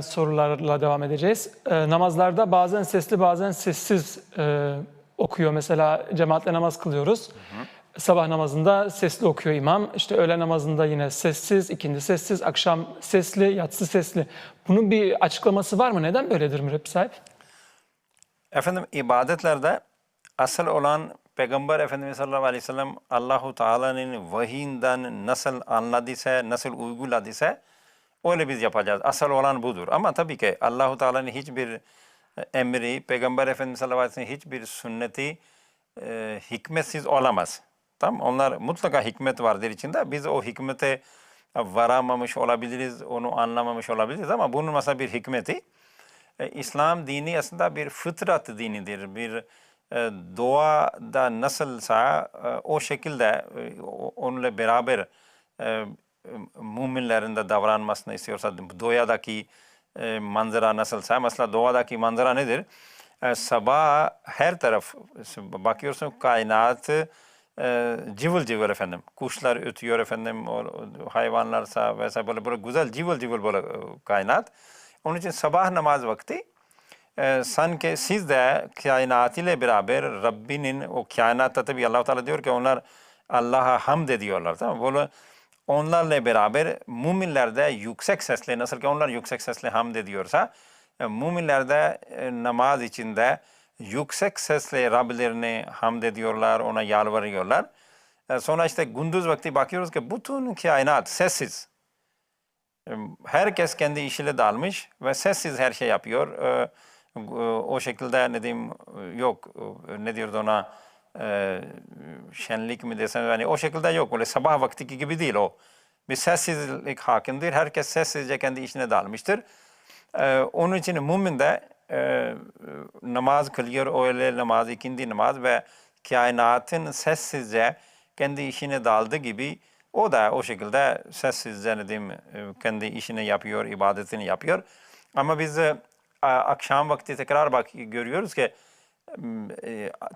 sorularla devam edeceğiz. Ee, namazlarda bazen sesli bazen sessiz e, okuyor. Mesela cemaatle namaz kılıyoruz. Sabah namazında sesli okuyor imam. İşte öğle namazında yine sessiz, ikindi sessiz, akşam sesli, yatsı sesli. Bunun bir açıklaması var mı? Neden böyledir mürebbis sahip? Efendim ibadetlerde asıl olan Peygamber Efendimiz sallallahu aleyhi ve sellem Allahu Teala'nın vahiyinden nasıl anladıysa, nasıl uyguladıysa öyle biz yapacağız. Asıl olan budur. Ama tabii ki Allahu Teala'nın hiçbir emri, Peygamber Efendimiz sallallahu aleyhi ve sellem hiçbir sünneti e, hikmetsiz olamaz. Tamam Onlar mutlaka hikmet vardır içinde. Biz o hikmete varamamış olabiliriz, onu anlamamış olabiliriz ama bunun mesela bir hikmeti. E, İslam dini aslında bir fıtrat dinidir. Bir e, doğada nasılsa e, o şekilde e, onunla beraber e, müminlerin de davranmasını istiyorsa doğadaki e, manzara nasılsa mesela doğadaki manzara nedir? E, sabah her taraf bakıyorsun kainatı e, cıvıl cıvıl efendim. Kuşlar ötüyor efendim, o, hayvanlarsa vesaire böyle, böyle güzel cıvıl cıvıl böyle e, kainat. Onun için sabah namaz vakti e, sanki siz de kainat ile beraber Rabbinin o kainatta tabi allah Teala diyor ki onlar Allah'a hamd ediyorlar. Tamam? Böyle onlarla beraber müminler de yüksek sesle nasıl ki onlar yüksek sesle hamd ediyorsa e, müminler de e, namaz içinde yüksek sesle Rablerine hamd ediyorlar, ona yalvarıyorlar. E, sonra işte gündüz vakti bakıyoruz ki bütün kainat sessiz. Herkes kendi işiyle dalmış ve sessiz her şey yapıyor. O şekilde ne diyeyim yok ne diyordu ona e, şenlik mi desem yani o şekilde yok. Böyle sabah vaktiki gibi değil o. Bir sessizlik hakimdir. Herkes sessizce kendi işine dalmıştır. Ee, Onun için mümin de e, namaz kılıyor, öğle namazı, ikindi namaz ve kainatın sessizce kendi işine daldığı gibi o da o şekilde sessizce ne diyeyim, e, kendi işini yapıyor, ibadetini yapıyor. Ama biz e, akşam vakti tekrar bak görüyoruz ki e,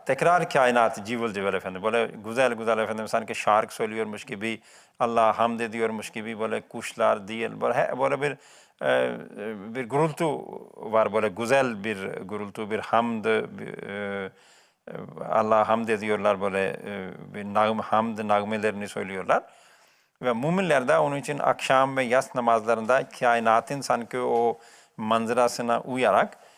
tekrar kainat cıvıl cıvıl efendim. Böyle güzel güzel efendim sanki şarkı söylüyormuş gibi, Allah hamd ediyormuş gibi böyle kuşlar değil. Böyle, böyle bir e, e, bir gürültü var böyle güzel bir gürültü, bir hamd, e, e, Allah'a hamd ediyorlar böyle e, bir nağm, hamd nağmelerini söylüyorlar. Ve müminler de onun için akşam ve yas namazlarında kainatın sanki o manzarasına uyarak e,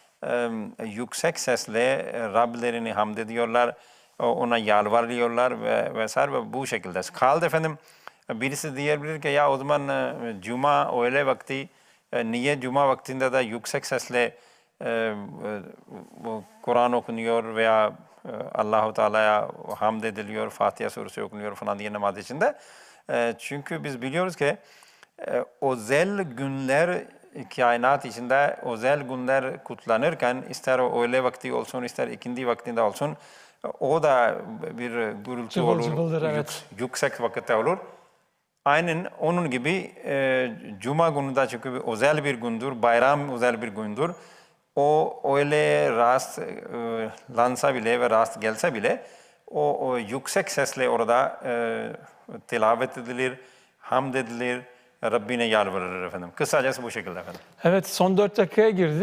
yüksek sesle Rablerini hamd ediyorlar, ona yalvarıyorlar ve vesaire ve bu şekilde. Kaldı efendim birisi diyebilir ki ya o zaman e, cuma öğle vakti e, niye cuma vaktinde de yüksek sesle e, e, Kur'an okunuyor veya e, Allahu Teala'ya hamd ediliyor, Fatiha suresi okunuyor falan diye namaz içinde. E, çünkü biz biliyoruz ki e, özel günler kainat içinde özel günler kutlanırken ister o öğle vakti olsun ister ikindi vaktinde olsun o da bir gürültü Cıvıl olur, cıvıldır, yük- evet. yüksek vakitte olur. Aynen onun gibi e, Cuma günü de çünkü bir özel bir gündür, bayram özel bir gündür. O öyle rast e, lansa bile ve rast gelse bile o, o yüksek sesle orada e, tilavet edilir, hamd edilir, Rabbine yalvarır efendim. Kısacası bu şekilde efendim. Evet son 4 dakikaya girdik.